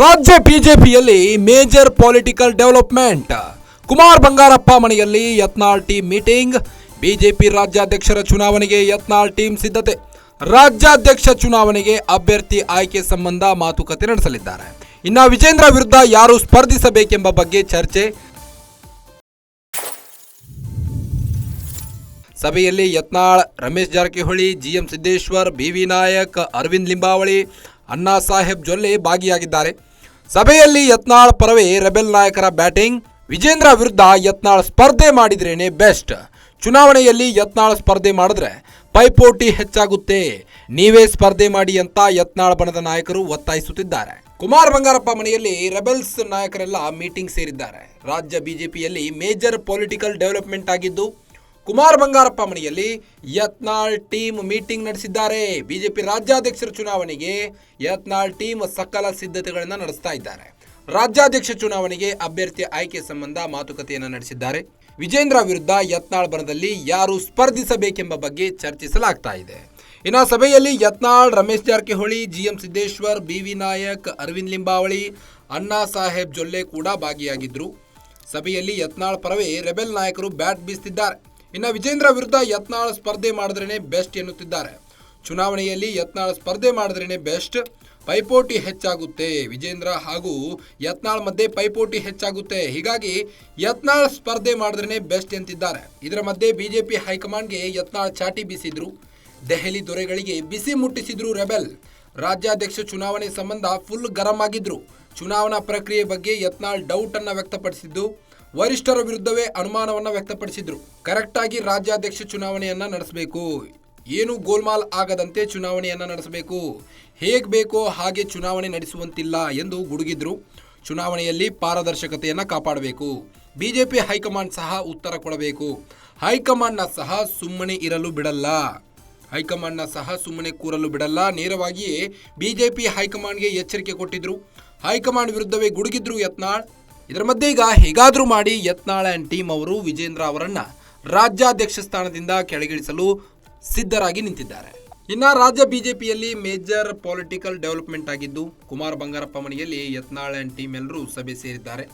ರಾಜ್ಯ ಬಿಜೆಪಿಯಲ್ಲಿ major political development. Kumar Bangarappa ಮನೆಯಲ್ಲಿ ಯತ್ನಾಳ್ ಟೀಮ್ ಮೀಟಿಂಗ್. ಬಿಜೆಪಿ ರಾಜ್ಯಾಧ್ಯಕ್ಷರ ಚುನಾವಣೆಗೆ ಯತ್ನಾಳ್ ಟೀಮ್ ಸಿದ್ಧತೆ. ರಾಜ್ಯಾಧ್ಯಕ್ಷ ಚುನಾವಣೆಗೆ ಅಭ್ಯರ್ಥಿ ಆಯ್ಕೆ ಸಂಬಂಧ ಮಾತುಕತೆ ನಡೆಸಲಿದ್ದಾರೆ. ಇನ್ನು ವಿಜೇಂದ್ರ ವಿರುದ್ಧ ಯಾರು ಸ್ಪರ್ಧಿಸಬೇಕೆಂಬ ಬಗ್ಗೆ ಚರ್ಚೆ. ಸಭೆಯಲ್ಲಿ ಯತ್ನಾಳ್, ರಮೇಶ್ ಜಾರಕಿಹೊಳಿ, ಜಿಎಂ ಸಿದ್ದೇಶ್ವರ್ ಬಿವಿ ನಾಯಕ್, ಅರವಿಂದ್ ಲಿಂಬಾವಳಿ ಅಣ್ಣಾ ಸಾಹೇಬ್ ಜೊಲ್ಲೆ ಭಾಗಿಯಾಗಿದ್ದಾರೆ. ಸಭೆಯಲ್ಲಿ ಯತ್ನಾಳ್ ಪರವೇ ರೆಬೆಲ್ ನಾಯಕರ ಬ್ಯಾಟಿಂಗ್, ವಿಜೇಂದ್ರ ವಿರುದ್ಧ ಯತ್ನಾಳ್ ಸ್ಪರ್ಧೆ ಮಾಡಿದ್ರೇನೆ ಬೆಸ್ಟ್. ಚುನಾವಣೆಯಲ್ಲಿ ಯತ್ನಾಳ್ ಸ್ಪರ್ಧೆ ಮಾಡಿದ್ರೆ ಪೈಪೋಟಿ ಹೆಚ್ಚಾಗುತ್ತೆ. ನೀವೇ ಸ್ಪರ್ಧೆ ಮಾಡಿ ಅಂತ ಯತ್ನಾಳ್ ಬಣದ ನಾಯಕರು ಒತ್ತಾಯಿಸುತ್ತಿದ್ದಾರೆ. ಕುಮಾರ್ ಬಂಗಾರಪ್ಪ ಮನೆಯಲ್ಲಿ ರೆಬೆಲ್ಸ್ ನಾಯಕರೆಲ್ಲ ಮೀಟಿಂಗ್ ಸೇರಿದ್ದಾರೆ. ರಾಜ್ಯ ಬಿಜೆಪಿಯಲ್ಲಿ ಮೇಜರ್ ಪೊಲಿಟಿಕಲ್ ಡೆವಲಪ್ಮೆಂಟ್ ಆಗಿದ್ದು ಕುಮಾರ್ ಬಂಗಾರಪ್ಪ ಮನೆಯಲ್ಲಿ ಯತ್ನಾಳ್ ಟೀಮ್ ಮೀಟಿಂಗ್ ನಡೆಸಿದ್ದಾರೆ. ಬಿಜೆಪಿ ರಾಜ್ಯಾಧ್ಯಕ್ಷರ ಚುನಾವಣೆಗೆ ಯತ್ನಾಳ್ ಟೀಮ್ ಸಕಲ ಸಿದ್ಧತೆಗಳನ್ನು ನಡೆಸ್ತಾ ಇದ್ದಾರೆ. ರಾಜ್ಯಾಧ್ಯಕ್ಷ ಚುನಾವಣೆಗೆ ಅಭ್ಯರ್ಥಿ ಆಯ್ಕೆ ಸಂಬಂಧ ಮಾತುಕತೆಯನ್ನು ನಡೆಸಿದ್ದಾರೆ. ವಿಜೇಂದ್ರ ವಿರುದ್ಧ ಯತ್ನಾಳ್ ಬಣದಲ್ಲಿ ಯಾರು ಸ್ಪರ್ಧಿಸಬೇಕೆಂಬ ಬಗ್ಗೆ ಚರ್ಚಿಸಲಾಗ್ತಾ ಇದೆ. ಇನ್ನು ಸಭೆಯಲ್ಲಿ ಯತ್ನಾಳ್, ರಮೇಶ್ ಜಾರಕಿಹೊಳಿ, ಜಿಎಂ ಸಿದ್ದೇಶ್ವರ್, ಬಿವಿ ನಾಯಕ್, ಅರವಿಂದ್ ಲಿಂಬಾವಳಿ, ಅಣ್ಣಾ ಸಾಹೇಬ್ ಜೊಲ್ಲೆ ಕೂಡ ಭಾಗಿಯಾಗಿದ್ದರು ಸಭೆಯಲ್ಲಿ ಯತ್ನಾಳ್ ಪರವೇ ರೆಬೆಲ್ ನಾಯಕರು ಬ್ಯಾಟ್ ಬೀಸ್ತಿದ್ದಾರೆ. ಇನ್ನು ವಿಜೇಂದ್ರ ವಿರುದ್ಧ ಯತ್ನಾಳ್ ಸ್ಪರ್ಧೆ ಮಾಡಿದ್ರೇ ಬೆಸ್ಟ್ ಎನ್ನುತ್ತಿದ್ದಾರೆ. ಚುನಾವಣೆಯಲ್ಲಿ ಯತ್ನಾಳ್ ಸ್ಪರ್ಧೆ ಮಾಡಿದ್ರೇ ಬೆಸ್ಟ್ ಪೈಪೋಟಿ ಹೆಚ್ಚಾಗುತ್ತೆ. ವಿಜೇಂದ್ರ ಹಾಗೂ ಯತ್ನಾಳ್ ಮಧ್ಯೆ ಪೈಪೋಟಿ ಹೆಚ್ಚಾಗುತ್ತೆ. ಹೀಗಾಗಿ ಯತ್ನಾಳ್ ಸ್ಪರ್ಧೆ ಮಾಡಿದ್ರೇ ಬೆಸ್ಟ್ ಎಂತಿದ್ದಾರೆ. ಇದರ ಮಧ್ಯೆ ಬಿಜೆಪಿ ಹೈಕಮಾಂಡ್ಗೆ ಯತ್ನಾಳ್ ಚಾಟಿ ಬೀಸಿದ್ರು. ದೆಹಲಿ ದೊರೆಗಳಿಗೆ ಬಿಸಿ ಮುಟ್ಟಿಸಿದ್ರು ರೆಬೆಲ್. ರಾಜ್ಯಾಧ್ಯಕ್ಷ ಚುನಾವಣೆ ಸಂಬಂಧ ಫುಲ್ ಗರಂ ಆಗಿದ್ರು. ಚುನಾವಣಾ ಪ್ರಕ್ರಿಯೆ ಬಗ್ಗೆ ಯತ್ನಾಳ್ ಡೌಟ್ ಅನ್ನ ವ್ಯಕ್ತಪಡಿಸಿದ್ದು. ವರಿಷ್ಠರ ವಿರುದ್ಧವೇ ಅನುಮಾನವನ್ನು ವ್ಯಕ್ತಪಡಿಸಿದ್ರು. ಕರೆಕ್ಟ್ ಆಗಿ ರಾಜ್ಯಾಧ್ಯಕ್ಷ ಚುನಾವಣೆಯನ್ನ ನಡೆಸಬೇಕು. ಏನು ಗೋಲ್ಮಾಲ್ ಆಗದಂತೆ ಚುನಾವಣೆಯನ್ನ ನಡೆಸಬೇಕು. ಹೇಗ್ ಬೇಕೋ ಹಾಗೆ ಚುನಾವಣೆ ನಡೆಸುವಂತಿಲ್ಲ ಎಂದು ಗುಡುಗಿದ್ರು. ಚುನಾವಣೆಯಲ್ಲಿ ಪಾರದರ್ಶಕತೆಯನ್ನ ಕಾಪಾಡಬೇಕು. ಬಿಜೆಪಿ ಹೈಕಮಾಂಡ್ ಸಹ ಉತ್ತರ ಕೊಡಬೇಕು. ಹೈಕಮಾಂಡ್ನ ಸಹ ಸುಮ್ಮನೆ ಇರಲು ಬಿಡಲ್ಲ. ಹೈಕಮಾಂಡ್ನ ಸಹ ಸುಮ್ಮನೆ ಕೂರಲು ಬಿಡಲ್ಲ. ನೇರವಾಗಿಯೇ ಬಿಜೆಪಿ ಹೈಕಮಾಂಡ್ಗೆ ಎಚ್ಚರಿಕೆ ಕೊಟ್ಟಿದ್ರು. ಹೈಕಮಾಂಡ್ ವಿರುದ್ಧವೇ ಗುಡುಗಿದ್ರು ಯತ್ನಾಳ್. ಇದರ ಮಧ್ಯೆ ಈಗ ಹೇಗಾದರೂ ಮಾಡಿ ಯತ್ನಾಳ ಅಂಡ್ ಟೀಮ್ ಅವರು ವಿಜೇಂದ್ರ ಅವರನ್ನು ರಾಜ್ಯಾಧ್ಯಕ್ಷ ಸ್ಥಾನದಿಂದ ಕೆಳಗಿಳಿಸಲು ಸಿದ್ಧರಾಗಿ ನಿಂತಿದ್ದಾರೆ. ಇನ್ನ ರಾಜ್ಯ ಬಿಜೆಪಿಯಲ್ಲಿ ಮೇಜರ್ ಪೊಲಿಟಿಕಲ್ ಡೆವಲಪ್ಮೆಂಟ್ ಆಗಿದ್ದು ಕುಮಾರ್ ಬಂಗಾರಪ್ಪ ಮನೆಯಲ್ಲಿ ಯತ್ನಾಳ್ ಅಂಡ್ ಟೀಮ್ ಎಲ್ಲರೂ ಸಭೆ ಸೇರಿದ್ದಾರೆ.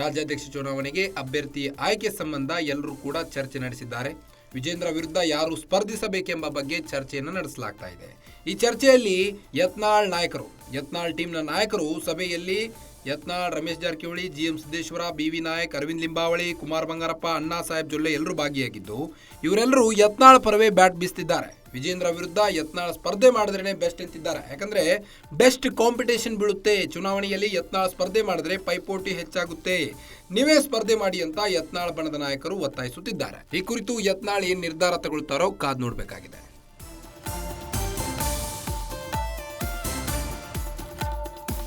ರಾಜ್ಯಾಧ್ಯಕ್ಷ ಚುನಾವಣೆಗೆ ಅಭ್ಯರ್ಥಿ ಆಯ್ಕೆ ಸಂಬಂಧ ಎಲ್ಲರೂ ಕೂಡ ಚರ್ಚೆ ನಡೆಸಿದ್ದಾರೆ. ವಿಜೇಂದ್ರ ವಿರುದ್ಧ ಯಾರು ಸ್ಪರ್ಧಿಸಬೇಕೆಂಬ ಬಗ್ಗೆ ಚರ್ಚೆಯನ್ನು ನಡೆಸಲಾಗ್ತಾ ಇದೆ. ಈ ಚರ್ಚೆಯಲ್ಲಿ ಯತ್ನಾಳ್ ನಾಯಕರು, ಯತ್ನಾಳ್ ಟೀಮ್ನ ನಾಯಕರು ಸಭೆಯಲ್ಲಿ Yatnal, Ramesh Jarkiholi G M Siddeshwara B V Nayak, Aravind Limbavali, Kumar Bangarappa, Anna Saheb Jolle ಎಲ್ಲರೂ ಭಾಗಿಯಾಗಿದ್ದು, ಇವರೆಲ್ಲರೂ ಯತ್ನಾಳ್ ಪರವೇ ಬ್ಯಾಟ್ ಬೀಸ್ತಿದ್ದಾರೆ. ವಿಜೇಂದ್ರ ವಿರುದ್ಧ ಯತ್ನಾಳ ಸ್ಪರ್ಧೆ ಮಾಡಿದ್ರೇನೆ ಬೆಸ್ಟ್ ಅಂತಿದ್ದಾರೆ. ಯಾಕಂದ್ರೆ ಬೆಸ್ಟ್ ಕಾಂಪಿಟೇಷನ್ ಬೀಳುತ್ತೆ. ಚುನಾವಣೆಯಲ್ಲಿ ಯತ್ನಾಳ ಸ್ಪರ್ಧೆ ಮಾಡಿದ್ರೆ ಪೈಪೋಟಿ ಹೆಚ್ಚಾಗುತ್ತೆ. ನೀವೇ ಸ್ಪರ್ಧೆ ಮಾಡಿ ಅಂತ ಯತ್ನಾಳ ಬಣದ ನಾಯಕರು ಒತ್ತಾಯಿಸುತ್ತಿದ್ದಾರೆ. ಈ ಕುರಿತು ಯತ್ನಾಳ ಏನ್ ನಿರ್ಧಾರ ತಗೊಳ್ತಾರೋ ಕಾದ್ ನೋಡ್ಬೇಕಾಗಿದೆ.